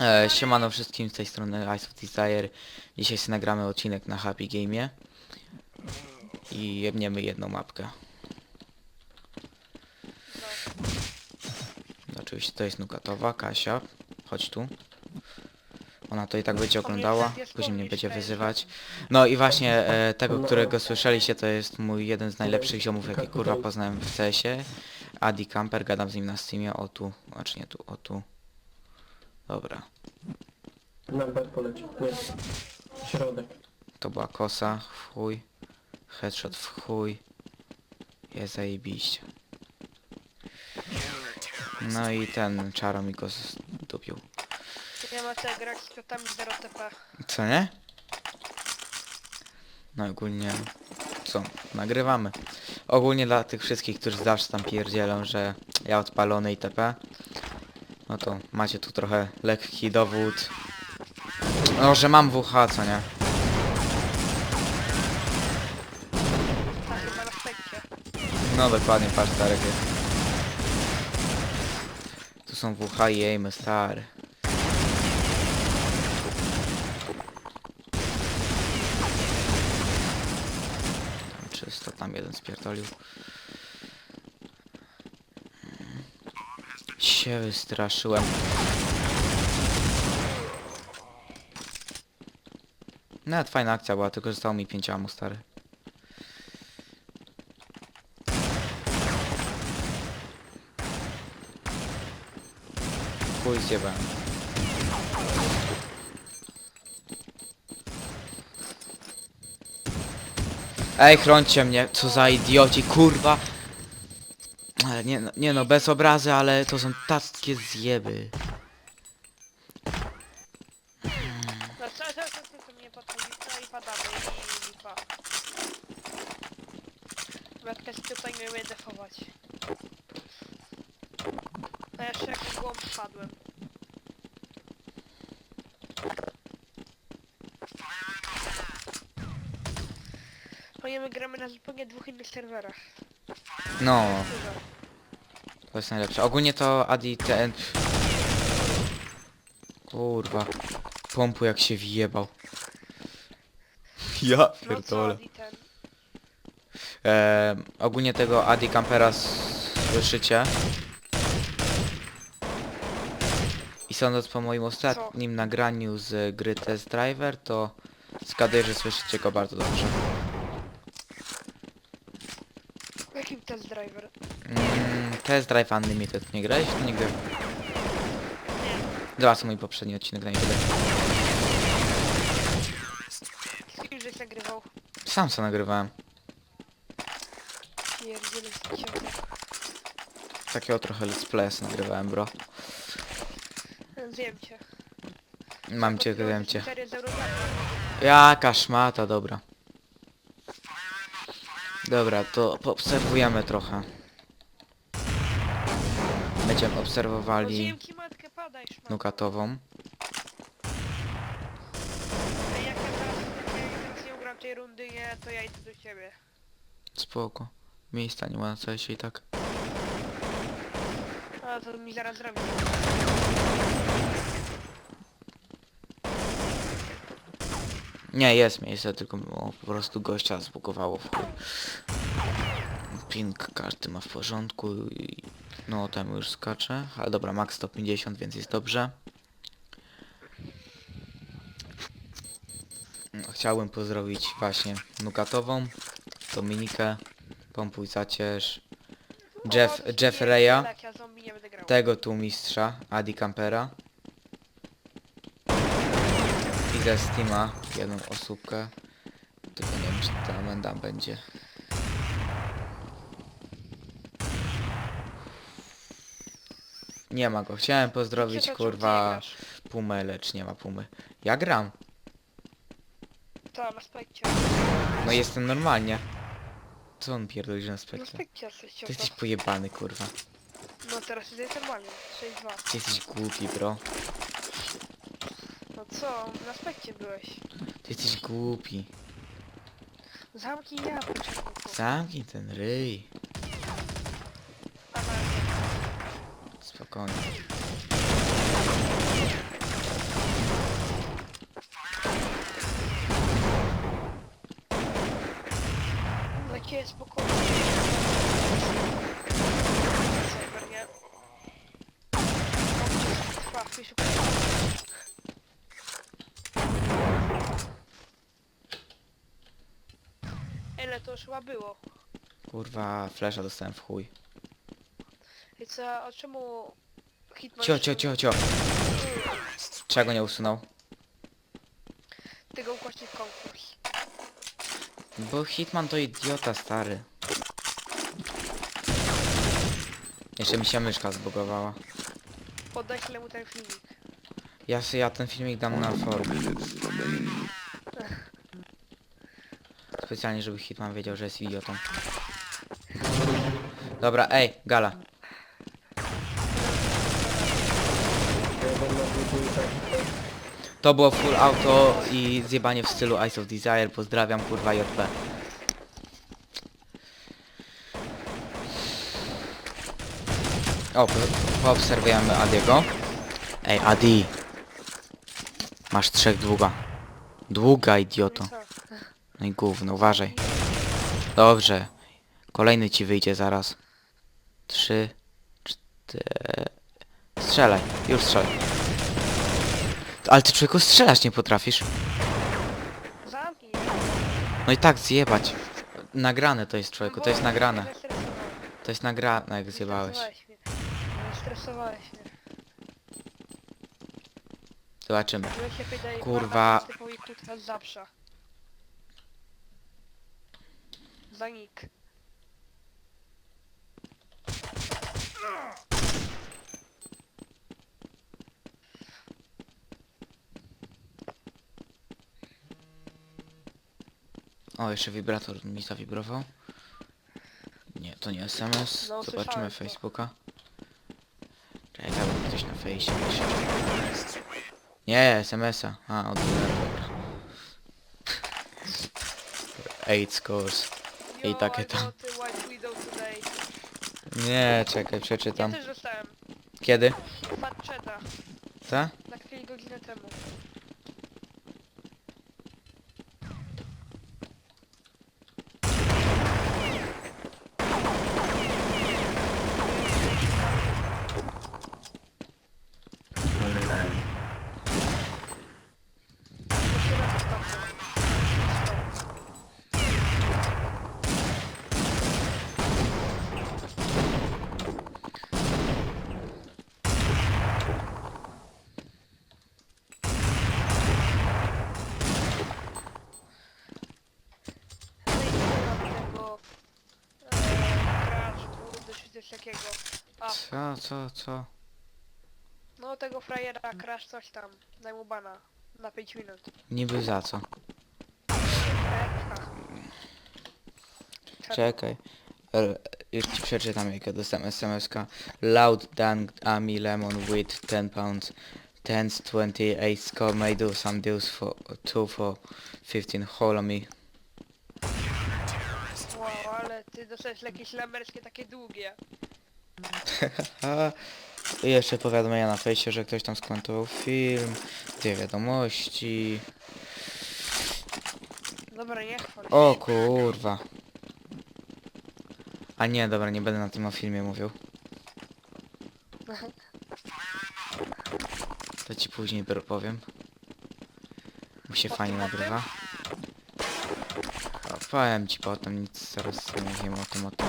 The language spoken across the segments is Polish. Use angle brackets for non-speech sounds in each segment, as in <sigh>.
E, siemano wszystkim z tej strony Ice of Desire. Dzisiaj sobie nagramy odcinek na Happy Game'ie. I jebniemy jedną mapkę. No. Oczywiście to jest Nukatowa, Kasia. Chodź tu. Ona to i tak będzie oglądała, później mnie będzie wyzywać. No i właśnie e, tego, którego słyszeliście, to jest mój jeden z najlepszych ziomów, jaki kurwa poznałem w CS-ie. Adi Camper, gadam z nim na Steamie, o tu, znaczy nie tu, o tu. Dobra. Na B polecił. Nie. Środek. To była kosa, w chuj. Headshot w chuj. Jest zajebiście. No i ten czaro mi go zdupił. Nie ma co grać z kwiatami 0 TP. Co nie? No ogólnie... Co? Nagrywamy. Ogólnie dla tych wszystkich, którzy zawsze tam pierdzielą, że ja odpalony itp. No to macie tu trochę lekki dowód. No, że mam WH, co nie? No dokładnie, patrz stary. Tu są WH i aimy, stary. Czysto, tam jeden spierdolił. Się wystraszyłem. Nawet fajna akcja była, tylko zostało mi 5 amu, stary. Chuj zjebałem. Ej, chrońcie mnie, co za idioci, kurwa! Nie, no- nie no, bez obrazy, ale to są takie zjeby. No co, co, co, co, co mnie podchodzi? No i padamy i lipa. Matka się tutaj nie umie defować. A jeszcze jak głąb wpadłem. Panie, my gramy na zupełnie dwóch innych serwerach. No, Dużo. To jest najlepsze. Ogólnie to Adi ten... Kurwa. Pompu jak się wjebał. Ja No co, pierdolę. ten... E, ogólnie tego Adi Campera słyszycie. I sądząc po moim ostatnim nagraniu z gry Test Driver, to zgaduję, że słyszycie go bardzo dobrze. Jakim test driver? Mm, Test Drive Unlimited nie grałeś? To nigdy. Nie. Zobacz mój poprzedni odcinek na YouTube. Z kim żeś nagrywał? Sam co nagrywałem. Pierdziele z. Takiego trochę let's play nagrywałem, bro. Zjem cię. Mam cię, wiem cię. Serio z Eurotraku. Jaka szmata, dobra. Dobra, to poobserwujemy trochę. Będziemy obserwowali Zjem ci matkę, padaj szmat. nukatową. Ej, jak ja teraz, jak ja teraz nie ugram tej rundy, nie, to ja idę do ciebie. Spoko. Miejsca nie ma na się i tak. A to mi zaraz zrobi. Nie, jest miejsce, tylko o, po prostu gościa zbugowało w chuj. Ping każdy ma w porządku i... No, tam już skacze. Ale dobra, max 150, więc jest dobrze. No, Chciałbym pozdrowić właśnie Nukatową, Dominikę, Pompuj Zacierz, Jeff, Jeff Reya, Tak, tego tu mistrza, Adi Campera i ze Steama jedną osóbkę, tylko nie wiem czy ta Amanda będzie. Nie ma go, chciałem pozdrowić Ciekawe, kurwa czemu ty nie? Pumę, lecz nie ma Pumy. Ja gram, To, na spekcie. no jestem normalnie. Co on pierdoli, że na Na spekcie? spekcie jesteś, Ty jesteś pojebany kurwa. No teraz jest normalnie, 6-2. Ty jesteś głupi bro. No co, na spekcie byłeś. Ty jesteś głupi. Zamknij ja, poczekaj. Zamknij ten ryj. Koniec. Takie spokojnie. Cyber, nie? Trwa, pisze. Ile to już chyba było? Kurwa, flesza dostałem w chuj. I co, a czemu Hitman... Cio, cio, cio, cio. Czego nie usunął? Tego ukośnik konkurs. Bo Hitman to idiota stary. Jeszcze mi się myszka zbugowała. Podeślę mu ten filmik. Ja, se- ja ten filmik dam na forum. Specjalnie, żeby Hitman wiedział, że jest idiotą. Dobra, ej, gala. Ja będę budził tak. To było full auto i zjebanie w stylu Ice of Desire. Pozdrawiam, kurwa JP. O, po, poobserwujemy Adiego. Ej, Adi. Masz trzech długa. Długa, idioto. No i gówno, uważaj. Dobrze. Kolejny ci wyjdzie zaraz. Trzy, cztery... Strzelaj, już strzelaj. Ale ty człowieku strzelać nie potrafisz. Zamknij. No i tak zjebać. Nagrane to jest człowieku, to jest nagrane. To jest nagrane jak zjebałeś. Zestresowałeś mnie. Zestresowałeś mnie. Zobaczymy. Byłeś się pytaj, Kurwa. barwa typowi krótka z zawsza. Zanik. O, jeszcze wibrator mi zawibrował. Nie, to nie SMS. No, Zobaczymy słyszałem to. Facebooka. Czekaj, bo ktoś na fejsie pisze. Nie, SMS-a. A, od dobra. 8 scores. I Yo, takie I tam. got the White Widow today. Nie, czekaj, Ja przeczytam. też dostałem. Kiedy? Fatcheta. Co? Na chwilę godzinę temu. Jeszcze raz ostatnio. No i nie mam tego, e, crash, kurde, czy coś takiego. A, Co, co, co? no tego frajera, crash coś tam, daj mu bana. Na 5 minut. Niby za co? Czekaj. E, Już ci przeczytam jakie dostałem SMS-ka. Loud Dan Ami Lemon with 10 pounds. Tens 28 score may do some deals for 2 for 15 Hold on me. Wow, ale ty dostajesz jakieś lamerskie takie długie. A, <laughs> I jeszcze powiadomienia na fejsie, że ktoś tam skomentował film, dwie wiadomości. Dobra, chwal. O kurwa. A nie, dobra, nie będę na tym o filmie mówił. To ci później powiem. Mu się fajnie nagrywa. O, powiem ci potem, nic zaraz nie mówimy o tym, o tym.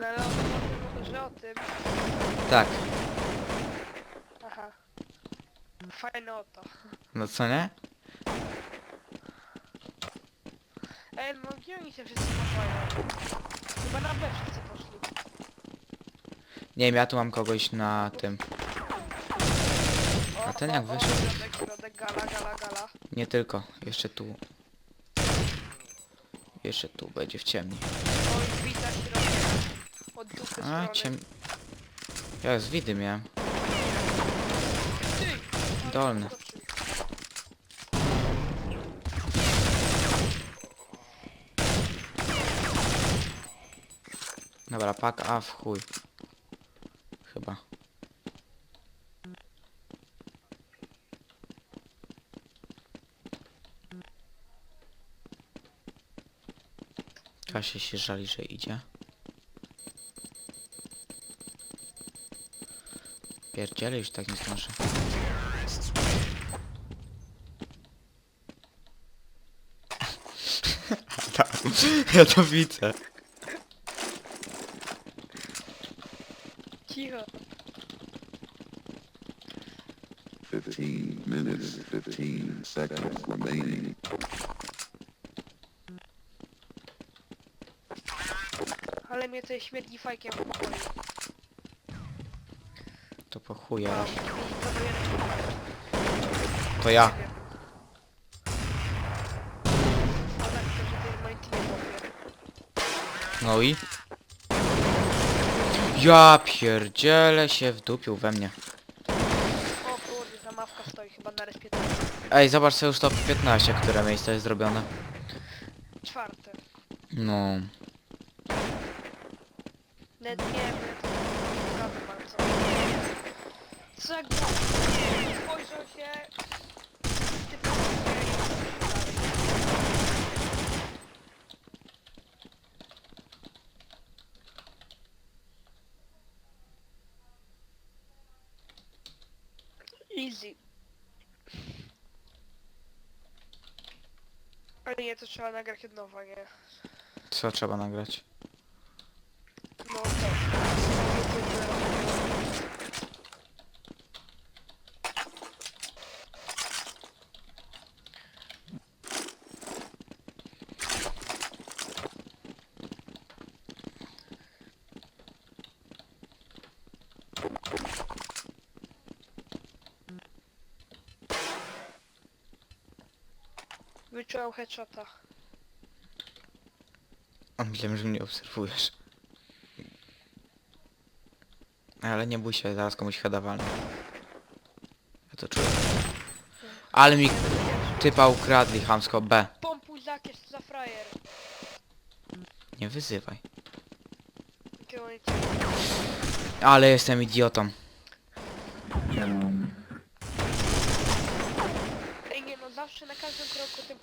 No ale o tym. Tak, Aha. Fajne oto. no co nie? Ej, no gdzie oni się wszyscy chowają? Chyba na B wszyscy poszli. Nie wiem, ja tu mam kogoś na tym. O, A ten jak o, wyszedł? Środek, środek, gala, gala, gala. Nie tylko, jeszcze tu. Jeszcze tu będzie w ciemni. A, strony. ciem... Ja już widy miałem. Dolny. Dobra, pak A w chuj. Chyba. Kasia się żali, że idzie. Pierdziele już tak nie zdążę. <laughs> Ja to widzę. Cicho. 15 minutes, 15 seconds remaining. Ale mnie tutaj śmierdzi fajkiem. To po chuja. To ja. No i? Ja pierdzielę się wdupił we mnie. O kurde, ta mawka stoi chyba na respie. Ej, zobacz sobie już top 15, które miejsce jest zrobione. Czwarte. No. Nie wiem. Było? Spojrzał się... Typu... Easy. Ale nie, to trzeba nagrać od nowa, nie? Co trzeba nagrać? No to. Wyczułem headshota. A Myślałem, że mnie obserwujesz. Ale nie bój się, zaraz komuś heada walnę. Ja to czuję. Ale mi typa ukradli, chamsko B. Pompuj za frajer. Nie wyzywaj. Oni- Ale jestem idiotą. Ej nie no, zawsze na każdym kroku tym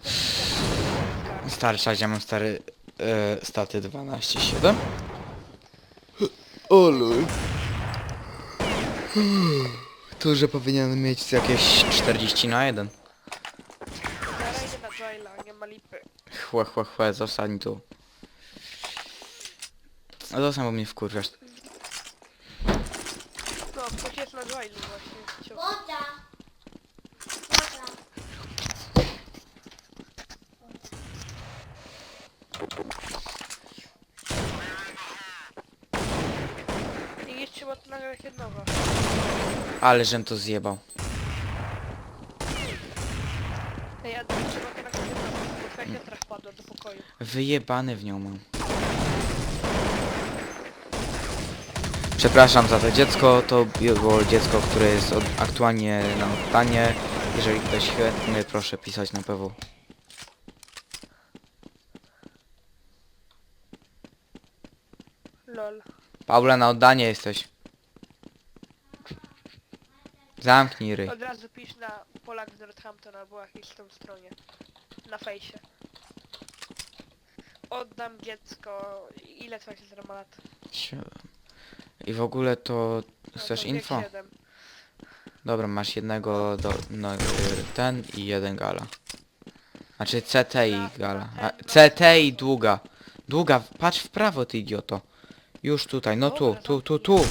czaś, ja mam stary e, staty 12.7. Olu. Tu, że powinien mieć jakieś 40 na 1. Zaraz idę na nie ma lipy. Chłe, chłe, chłe, zostań tu. No zostań, bo mnie wkurwiasz. No, ktoś jest na Joylu właśnie. Ciu. Woda. Woda. I jeszcze nowa. Ale żem to zjebał. Ej, ja trzeba bo twoja siostra wpadła do pokoju. Wyjebany w nią mam. Przepraszam za to dziecko, to było dziecko, które jest od, aktualnie na pytanie. Jeżeli ktoś chętny, proszę pisać na PW. Lol. Paula, na oddanie jesteś. Zamknij ryj. Od razu pisz na Polak z Northampton albo jakiejś w tą stronie. Na fejsie. Oddam dziecko. Ile twoja siostra ma lat? Siedem. I w ogóle to... No Chcesz to wiek info? siedem. Dobra, masz jednego do... No, y, ten i jeden gala. Znaczy CT i gala. A, CT i długa. Długa, patrz w prawo ty idioto. Już tutaj, no tu, tu, tu, tu.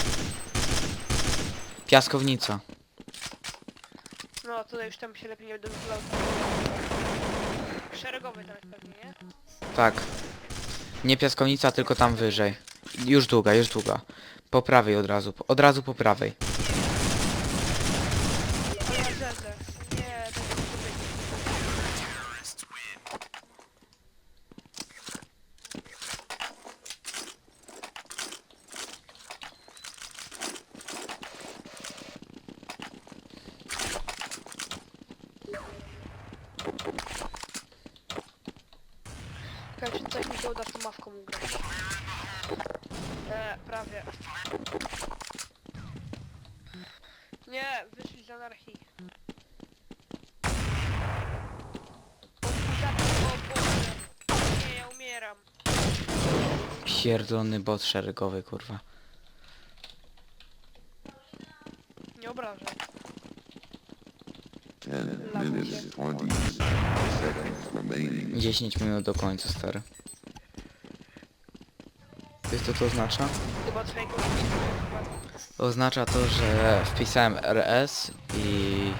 Piaskownica. Tutaj już tam się lepiej nie będę. Szeregowy tam jest pewnie, nie? Tak. Nie piaskownica, tylko tam wyżej. Już długa, już długa. Po prawej od razu, od razu po prawej. Ale zezę. Nie, to nie może być. Każdy coś mi się uda z tą mawką ugrać. E, prawie. Nie, wyszli z anarchii. O, o Boże. Nie, ja umieram. Pierdolony bot szeregowy, kurwa. Nie obrażę. 10 minutes, 20 seconds remaining. 10 minut do końca, stary. Wiesz co to oznacza? Chyba Oznacza to, że wpisałem RS i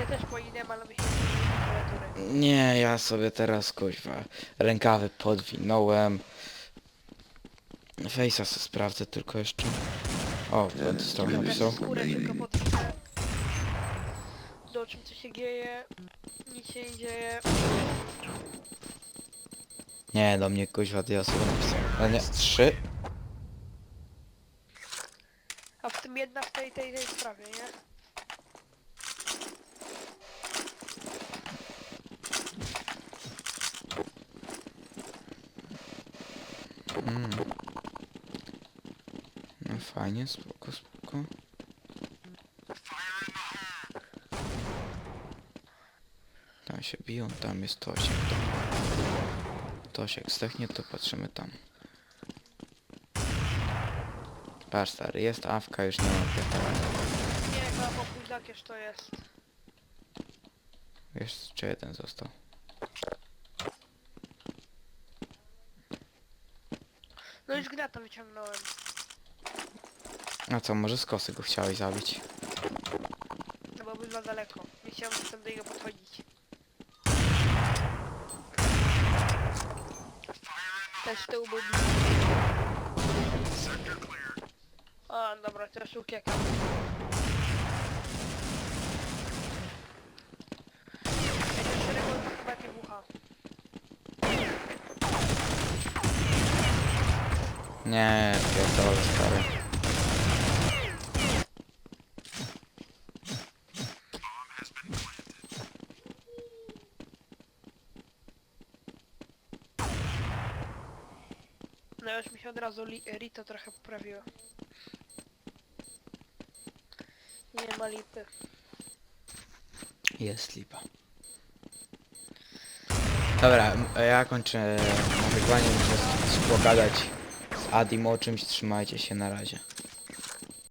Ja też powinienem, ale mi się nie klawiatury. nie, ja sobie teraz kuźwa rękawy podwinąłem. Face'a sobie sprawdzę tylko jeszcze. O, będę stał Ja napisał. też skórę tylko podwinę. Zobaczymy co się dzieje. Nic się nie dzieje. Nie, do mnie kuźwa ja sobie napisał. Ale nie, trzy? A w tym jedna w tej, tej, tej sprawie, nie? Mm. No fajnie, spoko, spoko. Tam się biją, tam jest Tosiek. Tam. Tosiek zdechnie, to patrzymy tam. Patrz stary, jest awka, już nie ma pierdolenia. Nie, chyba po późniakież to jest. Wiesz, czy jeden został. No już gnata wyciągnąłem. A co, może z kosy go chciałeś zabić? To byłoby za daleko. Nie chciałem tam do niego podchodzić. Też z tyłu był. A, dobra, teraz uciekam. Nie, pierdolę stary. No już mi się od razu li Rito trochę poprawiło. Nie ma lipy. Jest lipa. Dobra, ja kończę nagrywanie, muszę z pogadać z Adim o czymś, trzymajcie się, na razie.